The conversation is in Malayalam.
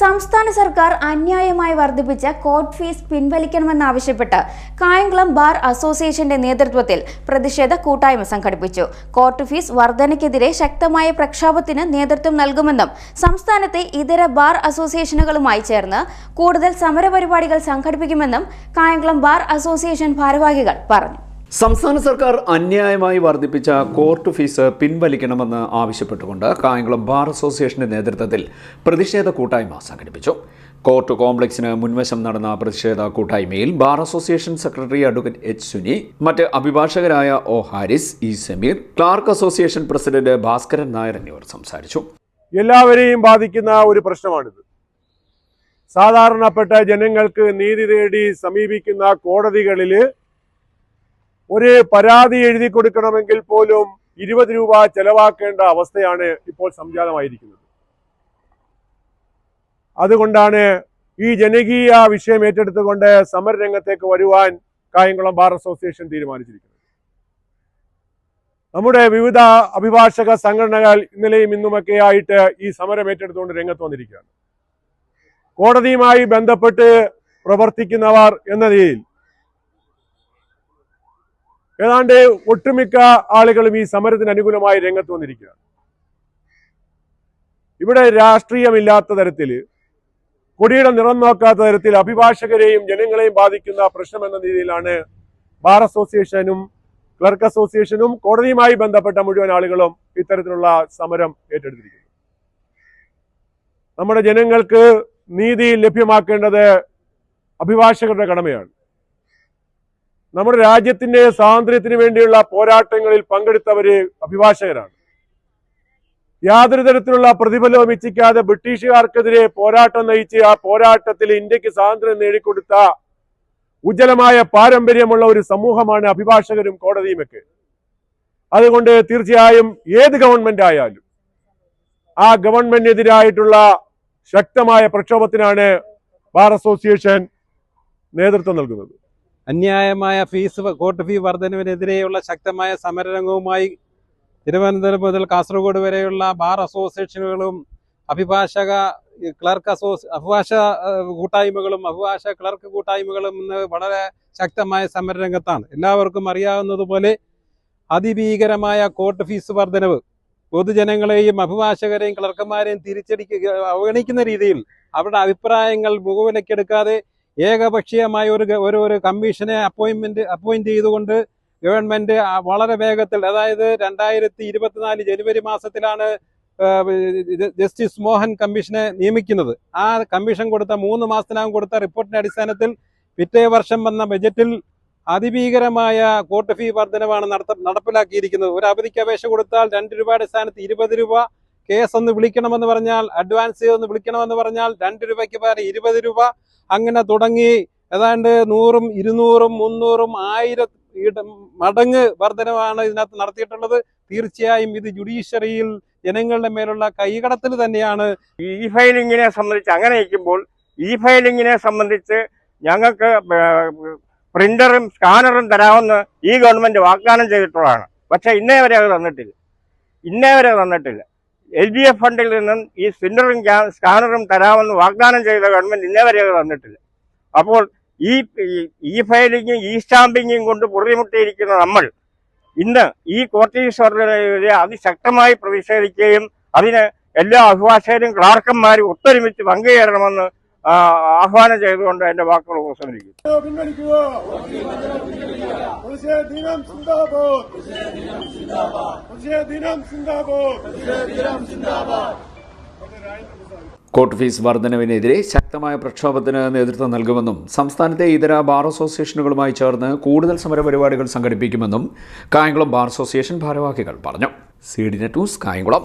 സംസ്ഥാന സർക്കാർ അന്യായമായി വർദ്ധിപ്പിച്ച കോർട്ട് ഫീസ് പിൻവലിക്കണമെന്നാവശ്യപ്പെട്ട് കായംകുളം ബാർ അസോസിയേഷന്റെ നേതൃത്വത്തിൽ പ്രതിഷേധ കൂട്ടായ്മ സംഘടിപ്പിച്ചു. കോർട്ട് ഫീസ് വർധനയ്ക്കെതിരെ ശക്തമായ പ്രക്ഷോഭത്തിന് നേതൃത്വം നൽകുമെന്നും സംസ്ഥാനത്തെ ഇതര ബാർ അസോസിയേഷനുകളുമായി ചേർന്ന് കൂടുതൽ സമരപരിപാടികൾ സംഘടിപ്പിക്കുമെന്നും കായംകുളം ബാർ അസോസിയേഷൻ ഭാരവാഹികൾ പറഞ്ഞു. സംസ്ഥാന സർക്കാർ അന്യായമായി വർദ്ധിപ്പിച്ച കോർട്ട് ഫീസ് പിൻവലിക്കണമെന്ന് ആവശ്യപ്പെട്ടുകൊണ്ട് കായംകുളം ബാർ അസോസിയേഷന്റെ നേതൃത്വത്തിൽ പ്രതിഷേധ കൂട്ടായ്മ സംഘടിപ്പിച്ചു. കോർട്ട് കോംപ്ലക്സിന് മുൻവശം നടന്ന പ്രതിഷേധ കൂട്ടായ്മയിൽ bar association secretary advocate H Suni മറ്റ് അഭിഭാഷകരായ O Haris E Sameer clerk association president Bhaskaran Nair എന്നിവർ സംസാരിച്ചു. എല്ലാവരെയും ബാധിക്കുന്ന ഒരു പ്രശ്നമാണിത്. സാധാരണപ്പെട്ട ജനങ്ങൾക്ക് നീതി തേടി സമീപിക്കുന്ന കോടതികളിൽ ഒരു പരാതി എഴുതി കൊടുക്കണമെങ്കിൽ പോലും ഇരുപത് രൂപ ചെലവാക്കേണ്ട അവസ്ഥയാണ് ഇപ്പോൾ സംജാതമായിരിക്കുന്നത്. അതുകൊണ്ടാണ് ഈ ജനകീയ വിഷയം ഏറ്റെടുത്തുകൊണ്ട് സമരരംഗത്തേക്ക് വരുവാൻ കായംകുളം ബാർ അസോസിയേഷൻ തീരുമാനിച്ചിരിക്കുന്നത്. നമ്മുടെ വിവിധ അഭിഭാഷക സംഘടനകൾ ഇന്നലെയും ഇന്നുമൊക്കെ ആയിട്ട് ഈ സമരം ഏറ്റെടുത്തുകൊണ്ട് രംഗത്ത് വന്നിരിക്കുകയാണ്. കോടതിയുമായി ബന്ധപ്പെട്ട് പ്രവർത്തിക്കുന്നവർ എന്ന നിലയിൽ ഏതാണ്ട് ഒട്ടുമിക്ക ആളുകളും ഈ സമരത്തിന് അനുകൂലമായി രംഗത്ത് വന്നിരിക്കുകയാണ്. ഇവിടെ രാഷ്ട്രീയമില്ലാത്ത തരത്തിൽ കൊടിയുടെ നിറം നോക്കാത്ത തരത്തിൽ അഭിഭാഷകരെയും ജനങ്ങളെയും ബാധിക്കുന്ന പ്രശ്നം എന്ന രീതിയിലാണ് ബാർ അസോസിയേഷനും ക്ലർക്ക് അസോസിയേഷനും കോടതിയുമായി ബന്ധപ്പെട്ട മുഴുവൻ ആളുകളും ഇത്തരത്തിലുള്ള സമരം ഏറ്റെടുത്തിരിക്കുന്നു നമ്മുടെ ജനങ്ങൾക്ക് നീതി ലഭ്യമാക്കേണ്ടത് അഭിഭാഷകരുടെ കടമയാണ്. നമ്മുടെ രാജ്യത്തിന്റെ സ്വാതന്ത്ര്യത്തിന് വേണ്ടിയുള്ള പോരാട്ടങ്ങളിൽ പങ്കെടുത്തവര് അഭിഭാഷകരാണ്. യാതൊരു തരത്തിലുള്ള പ്രതിഫലവും ഇച്ഛിക്കാതെ ബ്രിട്ടീഷുകാർക്കെതിരെ പോരാട്ടം നയിച്ച് ആ പോരാട്ടത്തിൽ ഇന്ത്യയ്ക്ക് സ്വാതന്ത്ര്യം നേടിക്കൊടുത്ത ഉജ്ജ്വലമായ പാരമ്പര്യമുള്ള ഒരു സമൂഹമാണ് അഭിഭാഷകരും കോടതിയുമൊക്കെ. അതുകൊണ്ട് തീർച്ചയായും ഏത് ഗവൺമെന്റ് ആയാലും ആ ഗവൺമെന്റിനെതിരായിട്ടുള്ള ശക്തമായ പ്രക്ഷോഭത്തിനാണ് ബാർ അസോസിയേഷൻ നേതൃത്വം നൽകുന്നത്. അന്യായമായ ഫീസ് കോർട്ട് ഫീ വർധനവിനെതിരെയുള്ള ശക്തമായ സമരരംഗവുമായി തിരുവനന്തപുരം മുതൽ കാസർഗോഡ് വരെയുള്ള ബാർ അസോസിയേഷനുകളും അഭിഭാഷക ക്ലർക്ക് അസോസി അഭിഭാഷ കൂട്ടായ്മകളും അഭിഭാഷ ക്ലർക്ക് കൂട്ടായ്മകളും ഇന്ന് വളരെ ശക്തമായ സമരരംഗത്താണ്. എല്ലാവർക്കും അറിയാവുന്നതുപോലെ അതിഭീകരമായ കോർട്ട് ഫീസ് വർധനവ് പൊതുജനങ്ങളെയും അഭിഭാഷകരെയും ക്ലർക്കന്മാരെയും തിരിച്ചടിക്കുക അവഗണിക്കുന്ന രീതിയിൽ അവരുടെ അഭിപ്രായങ്ങൾ മുഖവിലക്കെടുക്കാതെ ഏകപക്ഷീയമായ ഒരു ഒരു ഒരു കമ്മീഷനെ അപ്പോയിന്റ്മെന്റ് അപ്പോയിന്റ് ചെയ്തുകൊണ്ട് ഗവൺമെന്റ് വളരെ വേഗത്തിൽ അതായത് രണ്ടായിരത്തി ഇരുപത്തിനാല് ജനുവരി മാസത്തിലാണ് ജസ്റ്റിസ് മോഹൻ കമ്മീഷനെ നിയമിക്കുന്നത്. ആ കമ്മീഷൻ കൊടുത്ത മൂന്ന് മാസത്തിനകം കൊടുത്ത റിപ്പോർട്ടിന്റെ അടിസ്ഥാനത്തിൽ പിറ്റേ വർഷം വന്ന ബജറ്റിൽ അതിഭീകരമായ കോർട്ട് ഫീ വർധനമാണ് നടത്ത നടപ്പിലാക്കിയിരിക്കുന്നത്. ഒരു അവധിക്ക് അപേക്ഷ കൊടുത്താൽ രണ്ട് രൂപയുടെ സ്ഥാനത്ത് ഇരുപത് രൂപ കേസ് ഒന്ന് വിളിക്കണമെന്ന് പറഞ്ഞാൽ അഡ്വാൻസ് ചെയ്തൊന്ന് വിളിക്കണമെന്ന് പറഞ്ഞാൽ രണ്ട് രൂപയ്ക്ക് പകരം ഇരുപത് രൂപ അങ്ങനെ തുടങ്ങി. ഏതാണ്ട് നൂറും ഇരുന്നൂറും മുന്നൂറും ആയിരം മടങ്ങ് വർധനമാണ് ഇതിനകത്ത് നടത്തിയിട്ടുള്ളത്. തീർച്ചയായും ഇത് ജുഡീഷ്യറിയിൽ ജനങ്ങളുടെ മേലുള്ള കൈകടത്തിൽ തന്നെയാണ്. ഇ ഫയലിങ്ങിനെ സംബന്ധിച്ച് അങ്ങനെ ഇരിക്കുമ്പോൾ ഇ ഫയലിങ്ങിനെ സംബന്ധിച്ച് ഞങ്ങൾക്ക് പ്രിന്ററും സ്കാനറും തരാമെന്ന് ഈ ഗവൺമെന്റ് വാഗ്ദാനം ചെയ്തിട്ടുള്ളതാണ്. പക്ഷെ ഇന്നേ വരെ അത് തന്നിട്ടില്ല. ഇന്നേ വരെ തന്നിട്ടില്ല. എൽ ഡി എഫ് ഫണ്ടിൽ നിന്നും ഈ സ്പിന്നറും സ്കാനറും തരാമെന്ന് വാഗ്ദാനം ചെയ്ത ഗവൺമെന്റ് ഇന്നേ വരെ അത് തന്നിട്ടില്ല അപ്പോൾ ഈ ഇ ഫയലിങ്ങും ഇ സ്റ്റാമ്പിങ്ങും കൊണ്ട് പൊറുതിമുട്ടിയിരിക്കുന്ന നമ്മൾ ഇന്ന് ഈ കോർട്ടീശ്വരനെതിരെ അതിശക്തമായി പ്രതിഷേധിക്കുകയും അതിന് എല്ലാ അഭിഭാഷകരും ക്ലാർക്കന്മാരും ഒത്തൊരുമിച്ച് പങ്കുചേരണമെന്ന് ആഹ്വാനം ചെയ്തുകൊണ്ട് എന്റെ വാക്കുകൾ അവസാനിക്കും കോർട്ട് ഫീസ് വർധനവിനെതിരെ ശക്തമായ പ്രക്ഷോഭത്തിന് നേതൃത്വം നൽകുമെന്നും സംസ്ഥാനത്തെ ഇതര ബാർ അസോസിയേഷനുകളുമായി ചേർന്ന് കൂടുതൽ സമരപരിപാടികൾ സംഘടിപ്പിക്കുമെന്നും കായംകുളം ബാർ അസോസിയേഷൻ ഭാരവാഹികൾ പറഞ്ഞു. C D net news Kayamkulam.